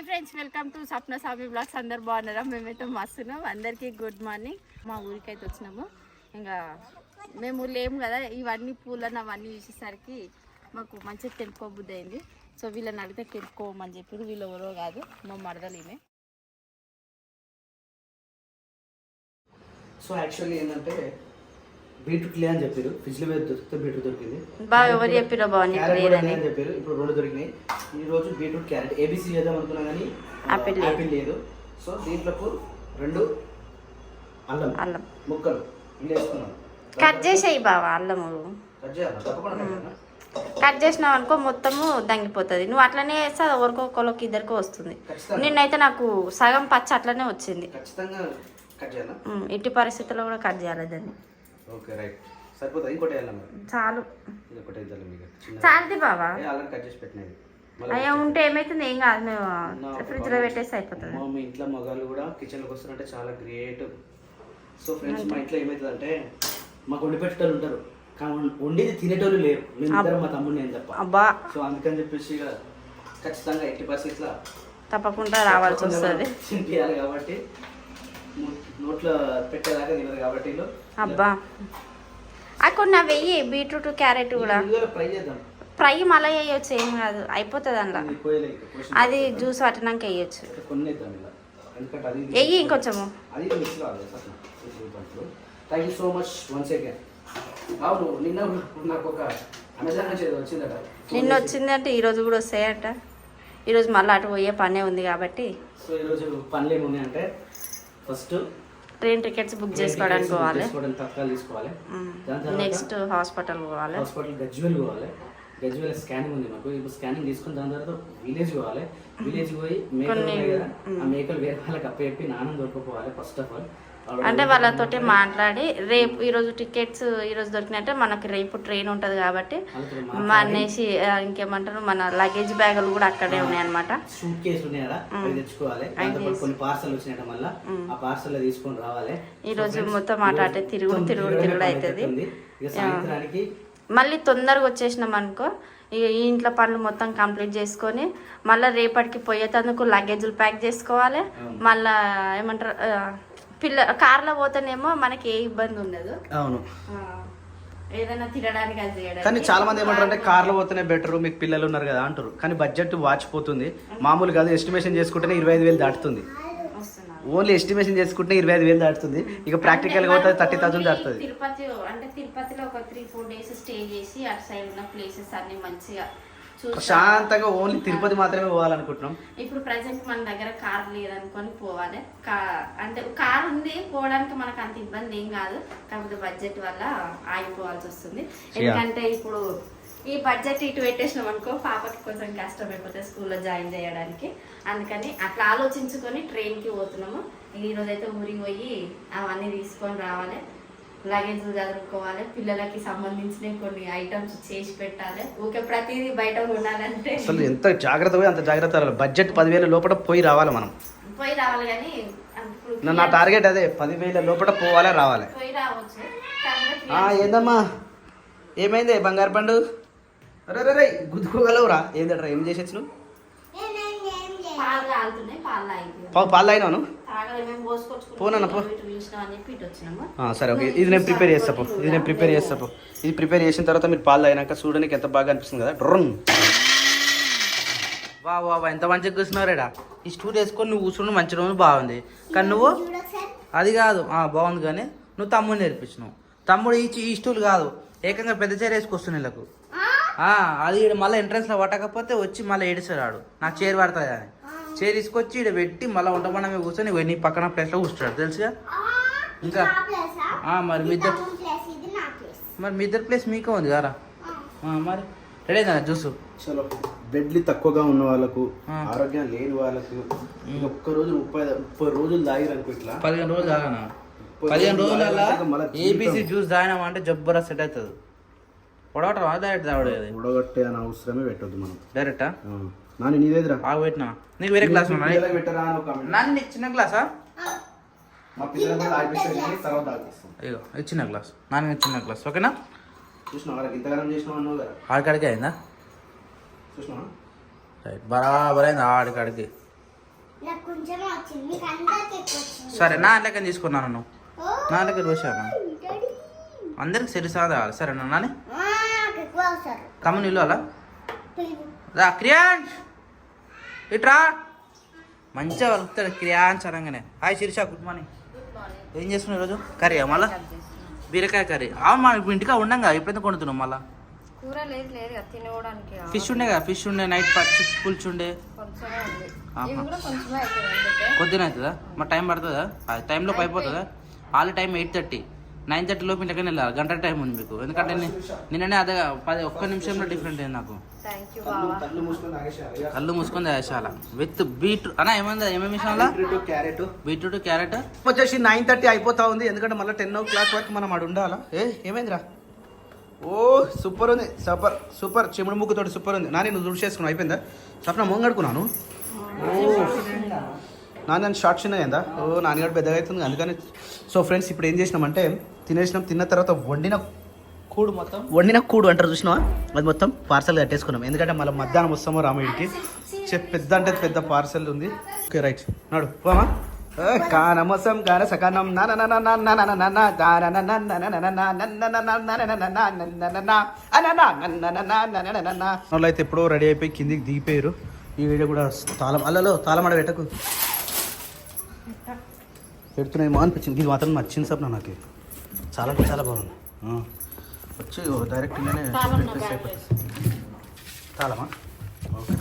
Hi friends welcome to Swapna Swami blogs. అందరు బాగున్నారా? మేమైతే మస్తున్నాం. అందరికీ గుడ్ మార్నింగ్. మా ఊరికైతే వచ్చినాము. ఇంకా మేము లేము కదా ఇవన్నీ పూలను అవన్నీ చూసేసరికి మాకు మంచిగా తెలుపుకోబుద్ది అయింది సో వీళ్ళని అడిగితే తెలుపుకోమని చెప్పి వీళ్ళు ఎవరో కాదు మా మరదలేమే సో యాక్చువల్లీ ఏంటంటే బీట్రూట్ లే అని చెప్పారు. ఫ్రిడ్జ్లో దొరికితే బీట్రూట్ దొరికింది. బాగా ఎవరు చెప్పిరో క్యారెట్ అని. చెప్పారు. ఇప్పుడు రెండు దొరికినాయి. ఈ రోజు బీట్రూట్ క్యారెట్. ఏబీసీ చేద్దాం అనుకున్నా కానీ Apple లేదు. యాపిల్ లేదు. సో దీంట్లోకి రెండు అల్లం. అల్లం. ముక్కలు. ఇల్లు వేసుకున్నాం. కట్ చేసేయి బావా అల్లము. కట్ చేయాలి? తప్పకుండా కట్ చేసినావు అనుకో మొత్తము దంగిపోతుంది. నువ్వు అట్లనే వేస్తే అది ఎవరికో ఒకరికి ఇద్దరికి వస్తుంది. నిన్నైతే నాకు సగం పచ్చ అట్లనే వచ్చింది. ఇట్టి పరిస్థితుల్లో కూడా కట్ చేయాలి దాన్ని. Okay right. సరిపోతుంది? ఇంకోటి వేయాలి మరి? చాలు. ఇది ఒకటి వేద్దాం మీకు చాలది బావా. ఆల్రెడీ కట్ చేసి పెట్టినది. అయ్యా ఉంటే ఏమైతుంది? ఏం కాదు మేము ఫ్రిడ్జ్లో పెట్టేసి అయిపోతుంది. మీ ఇంట్లో మగాళ్ళు కూడా కిచెన్లోకి వస్తారంటే చాలా గ్రేట్. సో ఫ్రెండ్స్ మా ఇంట్లో ఏమవుతుందంటే మాకు వండి పెట్టేటోళ్ళు ఉంటారు. కానీ వండేది తినేటోళ్ళు లేరు. మేమిద్దరం మా తమ్ముడు నేను తప్ప. అబ్బా. సో అందుకని చెప్పేసి ఖచ్చితంగా ఎట్టి పరిస్థితిలో తప్పకుండా రావాల్సి వస్తుంది. కాబట్టి నోట్లో పెట్టేదాకా తినదు కాబట్టి వీళ్ళు. అబ్బా. కొన్ని వెయ్యి బీట్రూట్ క్యారెట్ కూడా. ఫ్రై మళ్ళీ వేయచ్చు ఏం కాదు. అయిపోతుంది అందులో. అది జ్యూస్ పట్టినాక వేయచ్చు. వెయ్యి ఇంకొంచెము. Thank you so much once again అవును నిన్న నాకు ఒక అమెజాన్ నుంచి వచ్చిందట. నిన్న వచ్చిందంటే ఈ రోజు కూడా వస్తాయట. ఈరోజు మళ్ళీ అటు పోయే పనే ఉంది కాబట్టి. సో ఈరోజు పనులు ఏమి ఉన్నాయంటే ఫస్ట్ ట్రైన్ టికెట్స్ బుక్ చేసుకోవడానికి పోవాలి. నెక్స్ట్ హాస్పిటల్ పోవాలి. హాస్పిటల్ గజ్వేల్ పోవాలి. గజ్వేల్ స్కానింగ్ ఉంది మాకు. ఇప్పుడు స్కానింగ్ తీసుకుని దాని తర్వాత విలేజ్ పోవాలి. విలేజ్ పోయి మేకలు కొన్ని- ఉన్నాయి కదా. ఆ మేకలు వేరే వాళ్ళకి అప్పచెప్పి నాన్న దొరకపోవాలి ఫస్ట్ ఆఫ్ ఆల్ అంటే వాళ్ళతోటి మాట్లాడి రేపు ఈరోజు టికెట్స్ ఈరోజు దొరికినట్టే మనకి రేపు ట్రైన్ ఉంటుంది కాబట్టి మా అనేసి ఆ, ఇంకేమంటారు మన లగేజ్ బ్యాగులు కూడా అక్కడే ఉన్నాయి అనమాట సూట్ కేసు ఉన్నాయి కదా అవి తెచ్చుకోవాలి. దాంతో కొన్ని పార్సల్ వచ్చినాయట మళ్ళీ. ఆ పార్సల్ తీసుకొని రావాలి. ఈ రోజు మొత్తం అటు అటే తిరుగుడు తిరుగుడు తిరుగుడు అవుతుంది మళ్ళీ తొందరగా వచ్చేసినాం అనుకో ఇక ఈ ఇంట్లో పనులు మొత్తం కంప్లీట్ చేసుకొని మళ్ళీ రేపటికి పోయేటందుకు లగేజ్లు ప్యాక్ చేసుకోవాలి. మళ్ళా ఏమంటారు పిల్ల కార్లో పోతేనేమో మనకి ఏ ఇబ్బంది ఉండదు. అవును. ఏదైనా తినడానికి అది చేయడానికి. కానీ చాలా మంది ఏమంటారు అంటే కార్లో పోతేనే బెటర్ మీకు పిల్లలు ఉన్నారు కదా అంటారు. కానీ బడ్జెట్ వాచిపోతుంది మామూలు కాదు ఎస్టిమేషన్ చేసుకుంటేనే ఇరవై ఐదు వేలు దాటుతుంది. ఓన్లీ ఎస్టిమేషన్ చేసుకుంటే ఇరవై ఐదు వేలు దాటుతుంది. ఇక ప్రాక్టికల్గా పోతే థర్టీ థౌసండ్ దాటుతుంది. తిరుపతి అంటే తిరుపతిలో ఒక త్రీ ఫోర్ డేస్ స్టే చేసి అటు సైడ్ ఉన్న ప్లేసెస్ అన్ని మంచిగా ప్రశాంతంగా ఓన్లీ తిరుపతి మాత్రమే పోవాలనుకుంటున్నాం. ఇప్పుడు ప్రజెంట్ మన దగ్గర కార్ లేదనుకొని పోవాలి. అంటే కార్ ఉంది పోవడానికి మనకు అంత ఇబ్బంది ఏం కాదు. కాకపోతే బడ్జెట్ వల్ల ఆగిపోవాల్సి వస్తుంది. ఎందుకంటే ఇప్పుడు ఈ బడ్జెట్ ఇటు పెట్టేసినాం అనుకో పాపకి కొంచెం కష్టం అయిపోతుంది స్కూల్లో జాయిన్ చేయడానికి. అందుకని అట్లా ఆలోచించుకొని ట్రైన్కి పోతున్నాము. ఈ రోజు అయితే ఊరికి పోయి అవన్నీ తీసుకొని రావాలి. లగేజ్ చదువుకోవాలి. పిల్లలకి సంబంధించిన కొన్ని ఐటమ్స్ చేసి పెట్టాలి. ఊకే ప్రతిదీ బయట ఉండాలంటే. అసలు ఎంత జాగ్రత్త పోయి అంత జాగ్రత్త. బడ్జెట్ పదివేల లోపల పోయి రావాలి మనం. పోయి రావాలి కానీ నా- టార్గెట్ అదే పదివేల లోపల పోవాలా రావాలి? పోయి రావచ్చు. కాకపోతే ఆ, ఏందమ్మా? ఏమైంది? బంగారు పండు? అరే రే గుద్దుకోగలవురా. ఏందట్రా ఏం చేసేచ్చు నువ్వు పాలు పాలు తాగినావు పోనన్న, పో. సరే ఓకే. ఇది నేను ప్రిపేర్ చేస్తాపు ఇది నేను ప్రిపేర్ చేస్తాపు ఇది ప్రిపేర్ చేసిన తర్వాత మీరు పాలు తాగినాక చూడడానికి ఎంత బాగా అనిపిస్తుంది కదా? డ్రోన్ వా వా వా, ఎంత మంచిగా కూర్చున్నారేడా? ఈ స్టూల్ వేసుకొని నువ్వు కూర్చుని మంచి రోజు బాగుంది. కానీ నువ్వు? అది కాదు. బాగుంది కానీ నువ్వు తమ్ముడు నేర్పించినావు. తమ్ముడు ఈ ఈ స్టూల్ కాదు. ఏకంగా పెద్ద చైర్ వేసుకొస్తుంది వీళ్ళకు అది మళ్ళీ ఎంట్రన్స్లో పట్టకపోతే వచ్చి మళ్ళీ ఏడిస్తాడు ఆడు. నాకు చైర్ పడుతుంది అని. చైర్ తీసుకొచ్చి ఇక్కడ పెట్టి మళ్ళీ వంట పడమే కూర్చొని నీ పక్కన ప్లేస్లో కూర్చుంటాడు. తెలుసుగా? ఇంకా? ఆ, మరి మీ ఇద్దరు మరి మీ ఇద్దరు ప్లేస్ మీకే ఉంది కదా మరి రెడీ కదా జ్యూస్? చలో బ్లడ్లు తక్కువగా ఉన్న వాళ్ళకు. ఆరోగ్యం లేని వాళ్ళకు ఒక్క రోజు ముప్పై ముప్పై రోజులు తాగిరనుకో ఇట్లా పదిహేను రోజులు తాగనా? పదిహేను రోజుల ఏబీసీ. జ్యూస్ తాగినామంటే జబ్బరా సెట్ అవుతుంది. పొడవటం డైరెక్ట్ తాగడు అది ఉడగట్టే అని అవసరమే పెట్టొద్దు మనం. డైరెక్టా. నాని నీదేదిరా ఆగు పెట్టినా. నీకు వేరే క్లాస్ పిల్లలకు పెట్టరా అని ఒక. నన్ను నీకు చిన్న గ్లాసా మా పిల్లలు కూడా తాగిపిస్తే కానీ తర్వాత తాగిస్తాం అయ్యో ఇది చిన్న గ్లాస్ నాన్న చిన్న గ్లాస్ ఓకేనా? చూసినావా వాళ్ళకి ఇంతగానం చేసినావు అన్నావు కదా. ఆడికాడికి అయిందా? చూసినావా? రైట్ బరాబర్ అయింది ఆడికాడికి నాకు కొంచెం వచ్చింది మీకు అందరికి ఎక్కువ వచ్చింది. సరే నా లెక్కన తీసుకున్నాను నువ్వు. నా లెక్కన పోసాను డాడీ. అందరికి సరి సాదా సరేనా నాని? తమ్ముని ఇల్లు అలా క్రియాన్స్ ఇట్రా? మంచిగా వలుకుతాడు క్రియాన్స్ అనగానే. హాయ్ శిరీష గుడ్ మార్నింగ్ ఏం చేస్తున్నావు ఈరోజు? కర్రీ మళ్ళా? బీరకాయ కర్రీ. అవును మనం ఇప్పుడు ఇంటికా ఉండంగా ఎప్పుడైతే కొడుతున్నాం మళ్ళా? కూర లేదు లేదు కదా తినడానికి. ఫిష్ ఉండే కదా ఫిష్ ఉండే నైట్ పచ్చి పులుసు ఉండే. అవుతుంది అందుకే. పొద్దున అవుతుందా? మరి టైం పడుతుందా? టైంలో అయిపోతుందా? All time eight thirty. Nine thirty లోపు ఇంటికనే వెళ్ళాలి. గంట టైం ఉంది మీకు. ఎందుకంటే నిన్ననే అదే పది ఒక్క నిమిషంలో డిఫరెంట్ అయింది నాకు. కళ్ళు మూసుకొని దేశాల విత్ బీట్ అన్న ఏమైంది? ఏమేమి విషయంలో బీట్రూట్ క్యారెట్. Beetroot carrot? వచ్చేసి నైన్ థర్టీ అయిపోతా ఉంది. ఎందుకంటే మళ్ళీ టెన్ ఓ క్లాక్ వరకు మనం ఆడు ఉండాలా? ఏ ఏమైందిరా? ఓ సూపర్ ఉంది. Super super. చెముడు ముక్కుతోటి సూపర్ ఉంది. నాని నువ్వు దుడి చేసుకున్నావు. అయిపోయిందా? సప్న మొంగడుకున్నాను ఓ. నాన్న షార్ట్ చిన్న అయిందా? ఓ నాన్నగాడు పెద్దగా అవుతుంది. అందుకని సో ఫ్రెండ్స్ ఇప్పుడు ఏం చేసినామంటే తినేసినాం తిన్న తర్వాత వండిన కూడు మొత్తం వండిన కూడు అంటారు చూసినావా అది మొత్తం పార్సల్ కట్టేసుకున్నాం ఎందుకంటే మళ్ళీ మధ్యాహ్నం వస్తామో రామయ్యకి పెద్ద అంటే పెద్ద పార్సల్ ఉంది ఓకే రైట్ నాడు పోమా కానమసం కాన సకానం వాళ్ళు అయితే ఎప్పుడో రెడీ అయిపోయి కిందికి దిగిపోయారు ఈ వీడియో కూడా తాళం అల్లలో తాళం ఆడ పెట్టకు పెడుతున్నాయేమో అనిపించింది ఇది మాత్రం నచ్చింది సార్ నాకు చాలా అంటే చాలా బాగుంది. వచ్చి డైరెక్ట్ ఇంగానే పెట్టేస్తే అయిపోతుంది తాళమా? ఓకే.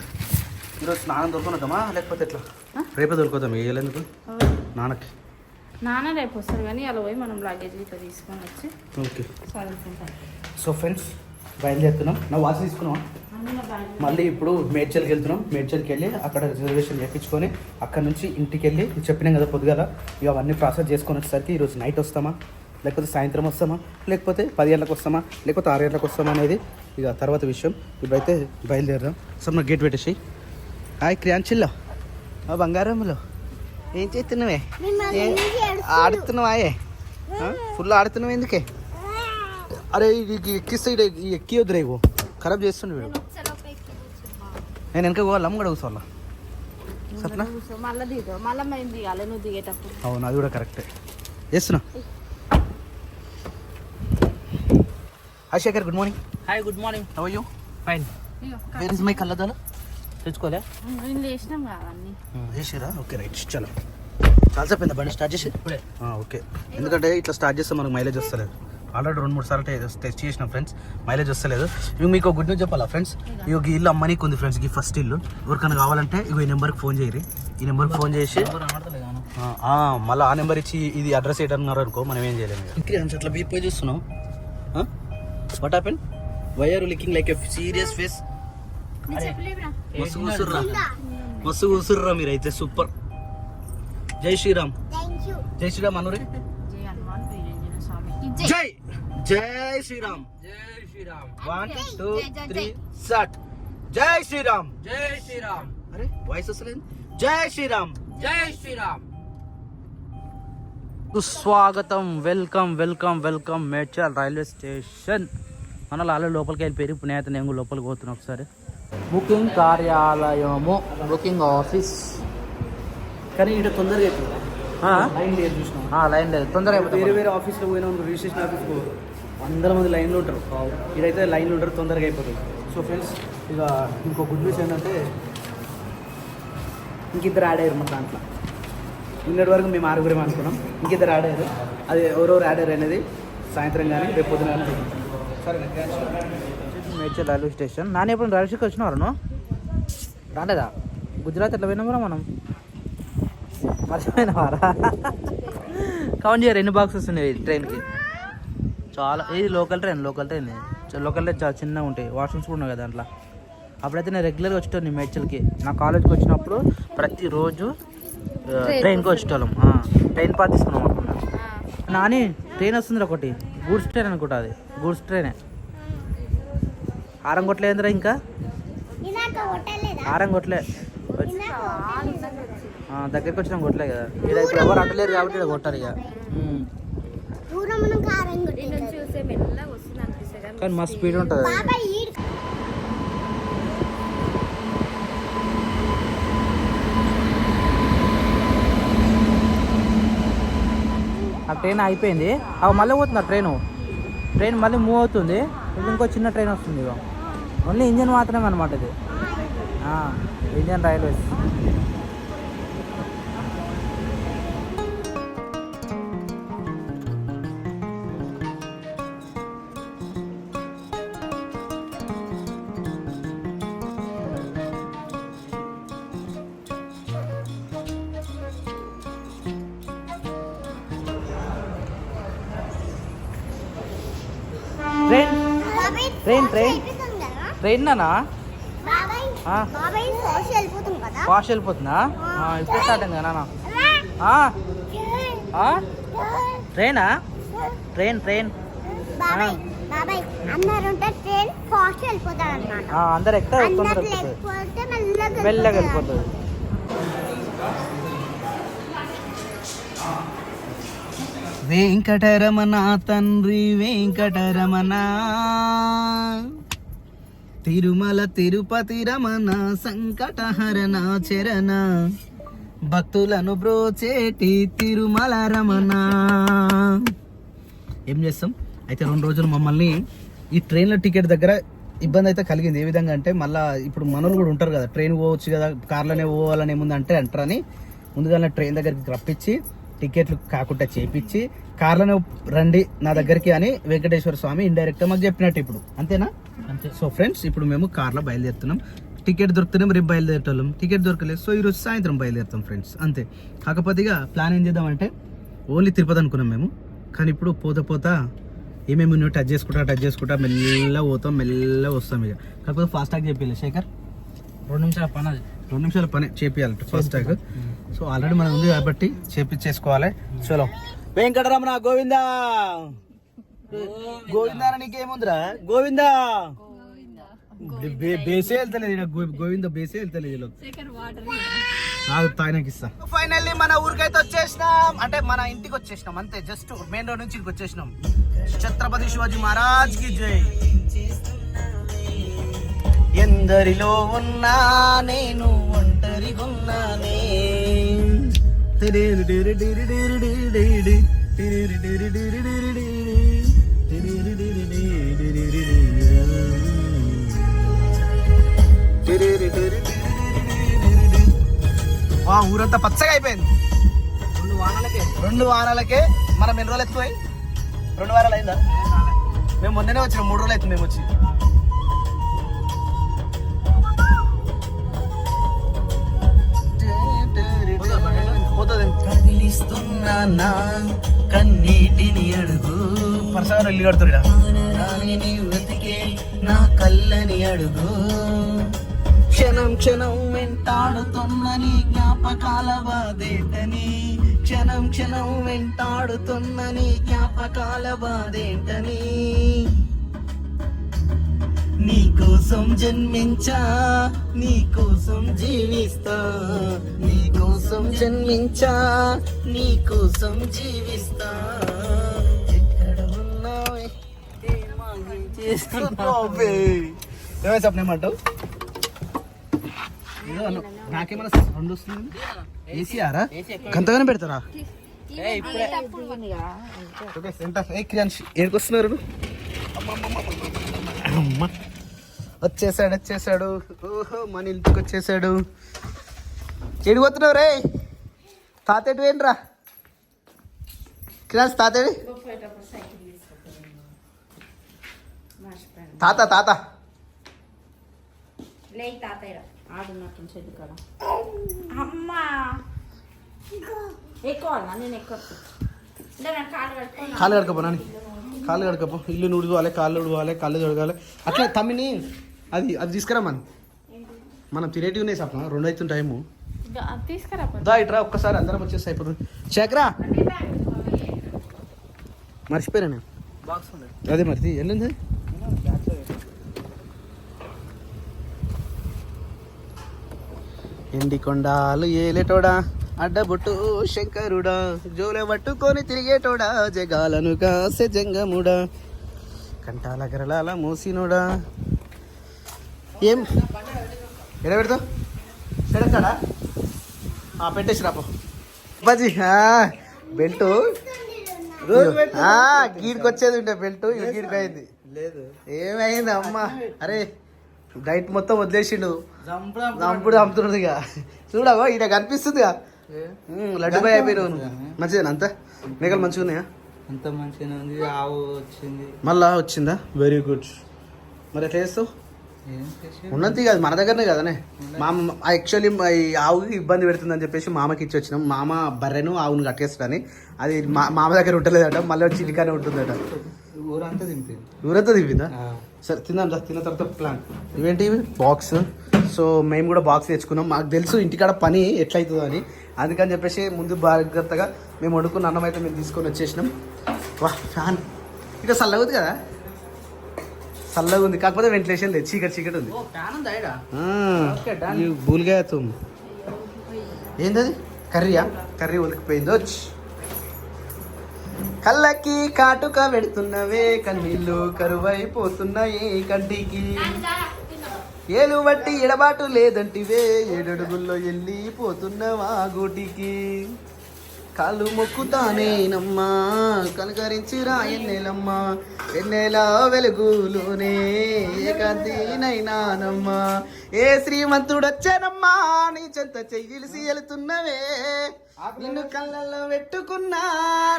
ఈరోజు స్నానం దొరుకుతుందమ్మా లేకపోతే ఎట్లా? రేపే దొరుకుతాం వేయలేందుకు నాన్నకి. నాన్న రేపు వస్తారు కానీ అలా పోయి మనం లగేజ్ ఇట్లా తీసుకొని వచ్చి ఓకే. సో ఫ్రెండ్స్ బయలుదేరుతున్నాం. నా వాచ్ తీసుకున్నాం మళ్ళీ ఇప్పుడు మేడ్చల్కి వెళ్తున్నాం. మేడ్చల్కి వెళ్ళి అక్కడ రిజర్వేషన్ చేయించుకొని అక్కడ నుంచి ఇంటికి వెళ్ళి చెప్పినాం కదా పొద్దుగాల ఇక అవన్నీ ప్రాసెస్ చేసుకొని వచ్చేసరికి ఈరోజు నైట్ వస్తామా? లేకపోతే సాయంత్రం వస్తామా? లేకపోతే పది గంటలకు వస్తామా? లేకపోతే ఆరు గంటలకు వస్తామా అనేది ఇక తర్వాత విషయం. ఇప్పుడైతే బయలుదేరదాం. సో నా గేట్ పెట్టేసి హాయ్ క్రియాంచిల్లో ఆ బంగారంలో. ఏం చేస్తున్నావే. ఆడుతున్నావాయే ఫుల్ ఆడుతున్నావు ఎందుకే? అరే ఇది ఎక్కిస్తే ఎక్కి వద్దురా ఇగో. ఖరాబ్ చేస్తుండే వీడు. నేను వెనక పోవాలి? అమ్మ కూడా కూర్చోవాలా? దిగేటప్పుడు. అవును అది కూడా కరెక్టే. చేస్తున్నా? Hi Shekar good morning hi good morning how you fine where is my కళ్ళదాలు తెచ్చుకోలే? నేను లేచినాం కదా అన్నీ. చేసిరా ఓకే రైట్ చలో. చాలా చెప్పిందా బండి స్టార్ట్ చేసి? ఇప్పుడే. ఓకే ఎందుకంటే ఇట్లా స్టార్ట్ చేస్తే మనకు మైలేజ్ వస్తలేదు. ఆల్రెడీ రెండు మూడు సార్లు టెస్ట్ చేసిన ఫ్రెండ్స్ మైలేజ్ వస్తలేదు. ఇవి మీకు గుడ్ న్యూస్ చెప్పాలా ఫ్రెండ్స్ ఇగో. ఈ ఇల్లు అమ్మనీకి ఉంది ఫ్రెండ్స్ ఈ ఫస్ట్ ఇల్లు. ఎవరికైనా కావాలంటే ఇగో ఈ నెంబర్కి ఫోన్ చేయరు ఈ నెంబర్కి ఫోన్ చేసి ఆ, ఆ, మళ్ళీ ఆ నెంబర్ ఇచ్చి ఇది అడ్రస్ ఏంటన్నారు అనుకో మనం ఏం చేయలేము ఇంకా. అట్లా బీప్ పోయి చూస్తున్నాం. What happen why are looking like a serious face మస్తు కూసుర్రా. మస్తు కూసుర్రా మీరైతే సూపర్. జై శ్రీరామ్. జై శ్రీరామ్ అనురే జై జై శ్రీరామ్. జై Shriram. One two three start జై శ్రీరామ్. జై శ్రీరామ్. అరే వాయిస్ వస్తలేదు జై శ్రీరామ్. జై శ్రీరామ్. స్వాగతం welcome welcome welcome Medchal railway station మన ఆల్రెడీ లోపలికి వెళ్ళిపోయి ఇప్పుడు నేను లోపలికి పోతున్నా ఒకసారి. బుకింగ్ కార్యాలయము బుకింగ్ ఆఫీస్. కానీ ఇక్కడ తొందరగా లైన్ లేదు చూసినా లైన్ లేదు. తొందరగా వేరే అయిపోతుంది. వేరే ఆఫీస్లో పోయినా రిజిస్ట్రేషన్ ఆఫీస్కి వందల మంది లైన్లో ఉంటారు. ఇదైతే లైన్లో ఉంటారు తొందరగా అయిపోతుంది సో ఫ్రెండ్స్ ఇక ఇంకో గుడ్ న్యూస్ ఏంటంటే ఇంకిద్దరు యాడ్ అయ్యారు మన దాంట్లో. నిన్నటి వరకు మేము ఆరుగురేం అనుకున్నాం. ఇంకిద్దరు యాడ్ అయ్యారు. అది ఎవరెవరు యాడ్ అయ్యారు అనేది సాయంత్రం కానీ రేపు పొద్దున కానీ మేడ్చల్ రైల్వే స్టేషన్. నాన్న ఎప్పుడు రైల్వే స్టేషన్ వచ్చినవారు నువ్వు? రాలేదా? గుజరాత్ ఎట్లా పోయినాం కూడా మనం? మర్చిపోయినవారా కౌంట్ చేయరు ఎన్ని బాక్సెస్ ఉన్నాయి ట్రైన్కి చాలా ఇది local train local train local train చాలా చిన్నగా ఉంటాయి. వాష్రూమ్స్ కూడా ఉన్నాయి కదా దాంట్లో. అప్పుడైతే నేను రెగ్యులర్గా వచ్చేటోని మేడ్చల్కి. నా కాలేజ్కి వచ్చినప్పుడు ప్రతిరోజు ట్రైన్కి వచ్చేటోళ్ళం. ట్రైన్ పాస్ తీసుకున్నాం అనుకున్నా. నాని ట్రైన్ వస్తుంది ఒకటి. గూడ్స్ ట్రైన్ అనుకుంటా అది. గూడ్స్ ట్రైనే హారం కొట్టలేదురా ఇంకా? హారం కొట్టలే. దగ్గరికి వచ్చినా కొట్టలే కదా. ఇక్కడ ఇప్పుడు ఎవరు అట్టలేరు కాబట్టి ఇక్కడ కొట్టారు ఇక. కానీ మస్తు స్పీడ్ ఉంటుంది. ఆ ట్రైన్ అయిపోయింది అవి మళ్ళీ పోతున్నారు ట్రైను? ట్రైన్ మళ్ళీ మూవ్ అవుతుంది. ఇప్పుడు ఇంకో చిన్న ట్రైన్ వస్తుంది ఇగో. ఓన్లీ ఇంజన్ మాత్రమే అనమాట ఇది. Indian railways. Train, train. వెళ్ళిపోతుంది ట్రైన్ నానా సోషల్ వెళ్ళిపోతుంది? వెళ్ళిపోతుందా ఇప్పుడే స్టార్ట్ అయింది కదా ట్రైనా? Train train. అందరు ఉంటే ట్రైన్ ఫాస్ట్ వెళ్ళిపోతాడు అనమాట ఆ, అందరు ఎక్కడ తొందర అందరు వెళ్ళిపోతుంది లేకపోతే మెల్లగా మెల్లగా వెళ్ళిపోతాడు. వెళ్ళిపోతుంది వెంకటరమణ తండ్రి వెంకటరమణ. తిరుమల తిరుపతి రమణ సంకటహరణ చరణ. భక్తులను బ్రోచేటి తిరుమల రమణ. ఏం చేస్తాం? అయితే రెండు రోజులు మమ్మల్ని ఈ ట్రైన్ల టికెట్ దగ్గర ఇబ్బంది అయితే కలిగింది. ఏ విధంగా అంటే మళ్ళీ ఇప్పుడు మనలు కూడా ఉంటారు కదా ట్రైన్ పోవచ్చు కదా కార్లోనే పోవాలని ఏముంది అంటే అంటారని ముందుగానే ట్రైన్ దగ్గరికి రప్పించి టికెట్లు కాకుండా చేపించి కార్లోనే రండి నా దగ్గరికి అని వెంకటేశ్వర స్వామి ఇండైరెక్ట్ మాకు చెప్పినట్టు ఇప్పుడు. అంతేనా? అంతే. సో ఫ్రెండ్స్ ఇప్పుడు మేము కార్లో బయలుదేరుతున్నాం. టికెట్ దొరుకుతేనే రేపు బయలుదేరేటోళ్ళం టికెట్ దొరకలేదు. సో ఈరోజు సాయంత్రం బయలుదేరుతాం ఫ్రెండ్స్ అంతే. కాకపోతే ఇక ప్లాన్ ఏం చేద్దామంటే ఓన్లీ తిరుపతి అనుకున్నాం మేము. కానీ ఇప్పుడు పోతా పోతా ఏమేమి ఉన్నాయో టచ్ చేసుకుంటా టచ్ చేసుకుంటా మెల్లగా పోతాం మెల్లగా వస్తాం ఇక. కాకపోతే ఫాస్ట్ ట్యాగ్ చెప్పాలి శేఖర్. రెండు నిమిషాల పని అది. రెండు నిమిషాల పని చేపియాలి ఫాస్ట్ ట్యాగ్ సో ఆల్రెడీ మనం ఉంది కాబట్టి చేపించేసుకోవాలి. చలో. వెంకటరమణ గోవింద! గోవిందా నీకేముందిరా? గోవిందా! బేసే వెళ్తలేదు గోవింద బేసే వెళ్తలేదు ఈలో. ఇస్తా ఫైనల్లీ మన ఊరికైతే వచ్చేసినాం. అంటే మన ఇంటికి వచ్చేసినాం. అంతే జస్ట్ మెయిన్ రోడ్ నుంచి ఇంటికి వచ్చేసినాం. ఛత్రపతి శివాజీ మహారాజ్కి జై. ఎందరిలో ఉన్నా నేను ఒంటరిగున్నా ఊరంతా పచ్చగా అయిపోయింది. రెండు వారాలకే రెండు వారాలకే మనం ఎన్ని రోజులు ఎత్తుపోయి రెండు వారాలు అయిందా? మేము మొన్ననే వచ్చినాం మూడు రోజులు అవుతుంది మేము వచ్చి. కదిలిస్తున్నా నా కన్నీటిని అడుగు. పరసగా ఇల్లు కడుతుడా వెతికే నా కళ్ళని అడుగు. క్షణం క్షణం వెంటాడుతున్న నీ జ్ఞాపకాల బాధేంటని క్షణం క్షణం వెంటాడుతున్న నీ జ్ఞాపకాల బాధేంటని నీ కోసం జన్మించా నీ కోసం జీవిస్తా నీ కోసం జన్మించా నీ కోసం జీవిస్తా. ఎక్కడ ఉన్నావే? చేస్తున్నావే ఏమైనా. నాకేమైనా సౌండ్ వస్తుంది? ఏసీఆరా? గంతగానే పెడతారా? ఏ ఇప్పుడే. ఓకే సెంటర్ ఏ క్రియాన్షి ఏడికి వస్తున్నారు అమ్మ వచ్చేసాడు వచ్చేసాడు. ఓహో మన ఇంటికి వచ్చేసాడు. చెడు పోతున్నావు రే? తాతేటి ఏంట్రా క్రియాన్స్ తాతేడి? తాత తాత. కాలు కడకపో నాని. కాళ్ళు కడకపో ఇల్లు నుడుకోవాలి కాళ్ళు ఉడవాలి కళ్ళు తొడగాలి. అట్లా తమ్మిని అది అది తీసుకురా మనం మనం తినేటివి ఉన్నాయి సప్న రెండు అవుతుంది టైము తీసుకురా ఇట్రా ఒక్కసారి అందరం వచ్చేసి అయిపోతుంది. శేఖరా మర్చిపోయాను నేను? బాక్స్ ఉంది. అదే మరి వెళ్ళింది ఎండి కొండాలు ఏలేటోడా? అడ్డబొట్టు శంకరుడా. జోలె పట్టుకొని తిరిగేటోడా? జగాలను కాసే జంగముడా. కంటాల గరలాల మోసినోడా. ఏం? ఎడ పెడతావు? పెడతాడా పెట్టేసి రాపో. బెల్ట్. ఆ, గీడికి వచ్చేది ఉంటే బెల్ట్ ఇది గీడికి అయింది లేదు. ఏమైంది అమ్మ? అరే డైట్ మొత్తం వదిలేసిండు. చంపుడు చంపుతున్నాడు ఇక చూడవా ఈడ కనిపిస్తుందిగా. ఉమ్, లడ్డు బాయ్ అయిపోయినావు. మంచిదేనా అంతా? మేకలు మంచిగా ఉన్నాయా? అంత మంచిగానే ఉంది. ఆవు వచ్చింది. మళ్ళా వచ్చిందా? వెరీ గుడ్ మరి ఎట్లా చేస్తావు? ఉన్నది కాదు మన దగ్గరనే కదనే. మామ యాక్చువల్లీ ఈ ఆవుకి ఇబ్బంది పెడుతుందని చెప్పేసి మామకి ఇచ్చి వచ్చినాం మామ బర్రెను ఆవును కట్టేస్తాడని అది మా మామ దగ్గర ఉంటలేదట మళ్ళీ వచ్చి ఇంటికానే ఉంటుందట. ఊరంతా దింపింది ఊరంతా తిప్పిందా సరే తిందాం తిన్న తర్వాత ప్లాన్ ఇవేంటి బాక్స్ సో మేము కూడా బాక్స్ తెచ్చుకున్నాం. మాకు తెలుసు ఇంటికాడ పని ఎట్లయితుందో అని. అందుకని చెప్పేసి ముందు జాగ్రత్తగా మేము వండుకున్న అన్నం అయితే మేము తీసుకొని వచ్చేసినాం. వా ఫ్యాన్. ఇక చల్లగా ఉంది కదా? చల్లగా ఉంది. కాకపోతే వెంటిలేషన్ లేదు. చీకటి చీకటి ఉంది. బూల్గా తుమ్ము ఏంటది కర్రీయా? కర్రీ ఉలికిపోయింది వచ్చి కళ్ళకి కాటుక పెడుతున్నవే కన్నీళ్ళు కరువైపోతున్నాయి కంటికి. ఏలు బట్టి ఎడబాటు లేదంటివే ఏడడుగుల్లో వెళ్ళిపోతున్నవా గూటికి. కాళ్ళు మొక్కుతానేనమ్మా కనుకరించి రాయన్నెలమ్మా. ఎన్నెల వెలుగులోనే ఏకాంతినైనానమ్మా ఏ శ్రీమంతుడొచ్చానమ్మా నీ చెంత చెయ్యిలిసి వెళుతున్నవే నిన్ను కళ్ళల్లో పెట్టుకున్నా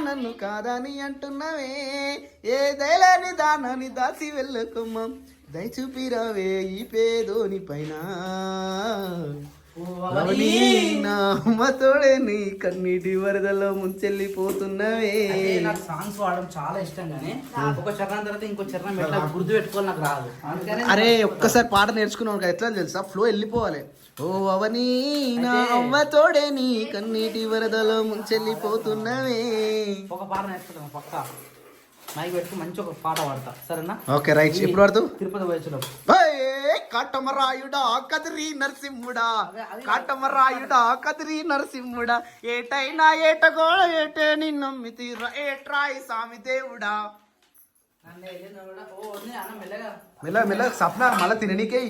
నన్ను కాదని అంటున్నవే. ఏ దయలేని దానాన్ని దాసి వెళ్ళకుమ్మా. దయచూపిరావే ఈ పేదోని పైన. నా అమ్మతోడే నీ కన్నీటి వరదలో ముంచెల్లిపోతున్నవే. అంటే నాకు సాంగ్స్ పాడడం చాలా ఇష్టం కానీ ఒక చరణం తర్వాత ఇంకో చరణం ఎట్లా గుర్తు పెట్టుకోవాలి నాకు రాదు. అందుకనే అరే ఒక్కసారి పాట నేర్చుకున్నావు కదా ఎట్లా తెలుసా? ఫ్లో వెళ్ళిపోవాలి. ఓ అవని నా అమ్మతోడే నీ కన్నీటి వరదలో ముంచెల్లిపోతున్నవే. ఒక పాట నేర్చుకుంటాను పక్క? మైక్ పెట్టుకుని మంచి ఒక పాట పాడతా. సరేనా? Okay right. ఎప్పుడు పడుతూ తిరుపతి వయసులో కాటమరాయుడా కదిరి నరసింహుడా. కాటమరాయుడా కదిరి నరసింహుడా. ఏటైనా ఏటగోళ ఏటే నిన్నమ్మితి ఏట్రాయి స్వామి దేవుడా. మెల్ల మెల్ల సప్న మళ్ళీ తిననీకే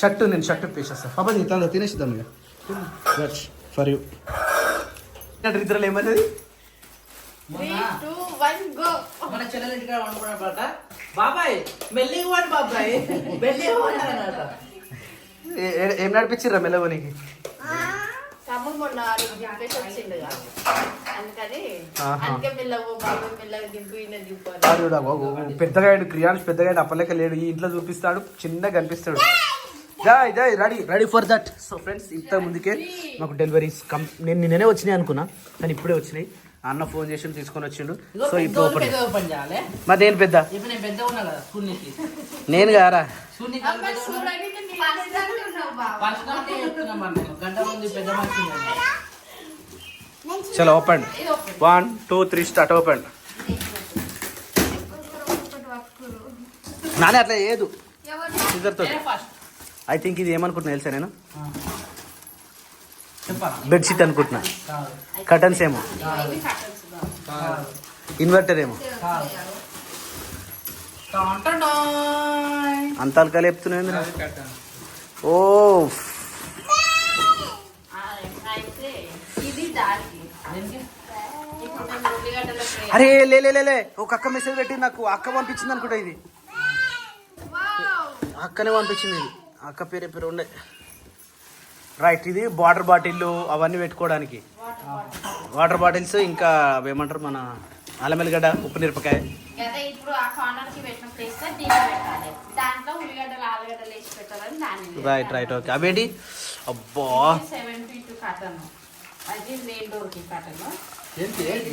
షర్టు నేను షర్టు పేసేస్తా. పాప తింటాను తినేసిద్దాం ఇక ఫర్ యూ ఇద్దరు ఏమన్నది మన బాబాయ్ మెల్లిగా వాడు బాబాయ్ మెల్లిగా వాడు ఏ- నడిపించిర్రా మెల్లవనికి తమ్ముడు మొన్న దింపేసి వచ్చిండుగా అందుకని ఆహా. అందుకే మెల్లవు బాబు మెల్లగా దింపు ఈయన దింపు అని. పెద్దగా క్రియాన్స్ పెద్దగా అప్పలేక లేడు. ఈ ఇంట్లో చూపిస్తాడు చిన్నగా కనిపిస్తాడు. జై జై ready. Ready for that so friends ఇంత ముందుకే మాకు డెలివరీస్ కం నేను నిన్ననే వచ్చినాయి అనుకున్నా కానీ ఇప్పుడే వచ్చినాయి. అన్న ఫోన్ చేసి తీసుకొని వచ్చిండు. సో ఇప్పుడు ఓపెన్ మరి నేను పెద్ద? నేను పెద్ద ఉన్నా కదా సూర్యునికి నేను కారా. చలో open. One two three start open. నానే అట్లా ఏదు ఐ థింక్ ఇది ఏమనుకుంటున్నా తెలుసా నేను? బెడ్షీట్ అనుకుంటున్నా. కటన్స్ ఏమో. ఇన్వర్టర్ ఏమో. అంత అలకాలు చెప్తున్నాయి ఓ. అరే లే లే లే, లే. ఒక అక్క మెసేజ్ పెట్టింది నాకు. అక్క పంపించింది అనుకుంటా ఇది. అక్కనే పంపించింది ఇది. అక్క పేరు పేరు? ఉండే. రైట్ ఇది వాటర్ బాటిల్ అవన్నీ పెట్టుకోవడానికి. వాటర్ బాటిల్స్ ఇంకా అవి ఏమంటారు మన అల్లమెల్లిగడ్డ ఉప్పు మిరపకాయ. రైట్ రైట్ ఓకే అవేంటి? అబ్బా! సెవెన్ ఫీట్ కట్టను అది మెయిన్ డోర్కి కట్టను ఏంటి ఏంటి?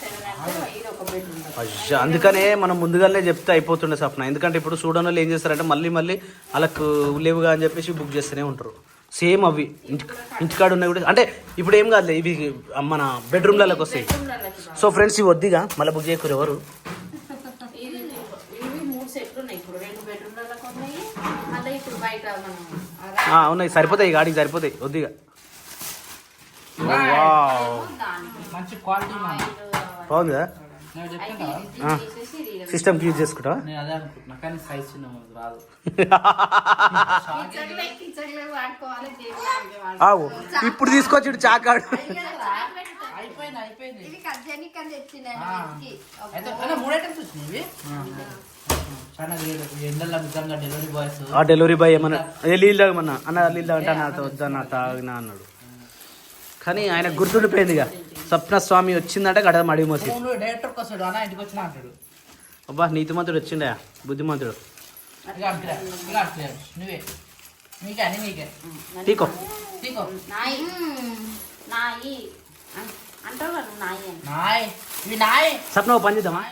సెవెన్ అంటే ఇది ఒక బెడ్ ఉంటుంది అయ్యా అందుకనే మనం ముందుగానే చెప్తే అయిపోతుండే సప్న ఎందుకంటే ఇప్పుడు చూడడం వాళ్ళు ఏం చేస్తారంటే మళ్ళీ మళ్ళీ వాళ్ళకు లేవుగా అని చెప్పేసి బుక్ చేస్తూనే ఉంటారు. సేమ్ అవి. ఇంటి ఇంటికాడ ఉన్నాయి కూడా. అంటే ఇప్పుడు ఏం కాదులే ఇవి మన బెడ్రూమ్లలోకి వస్తాయి. సో ఫ్రెండ్స్ ఇవి వద్దిగా. మళ్ళీ బుక్ చేయకూరు ఎవరు? ఉన్నాయి. సరిపోతాయి ఈ గాడికి సరిపోతాయి. వద్దిగా. బాగుంది కదా సిస్టమ్ యూజ్ చేసుకుంటా? అవు ఇప్పుడు తీసుకొచ్చి చాకాడు ఆ. డెలివరీ బాయ్ ఏమన్నా నీళ్ళు తాగమన్నా అన్న నీళ్ళు తాగంటే అన్న వద్దన్న తాగినా అన్నాడు. కానీ ఆయన గుర్తుండిపోయింది ఇక స్వప్న స్వామి వచ్చిందంటే గడ మడిగి మోసి అబ్బా నీతిమంతుడు వచ్చిండ? బుద్ధిమంతుడు. తీకో. అంటావు నాయ్ నాయ్. స్వప్న పని చేద్దామా?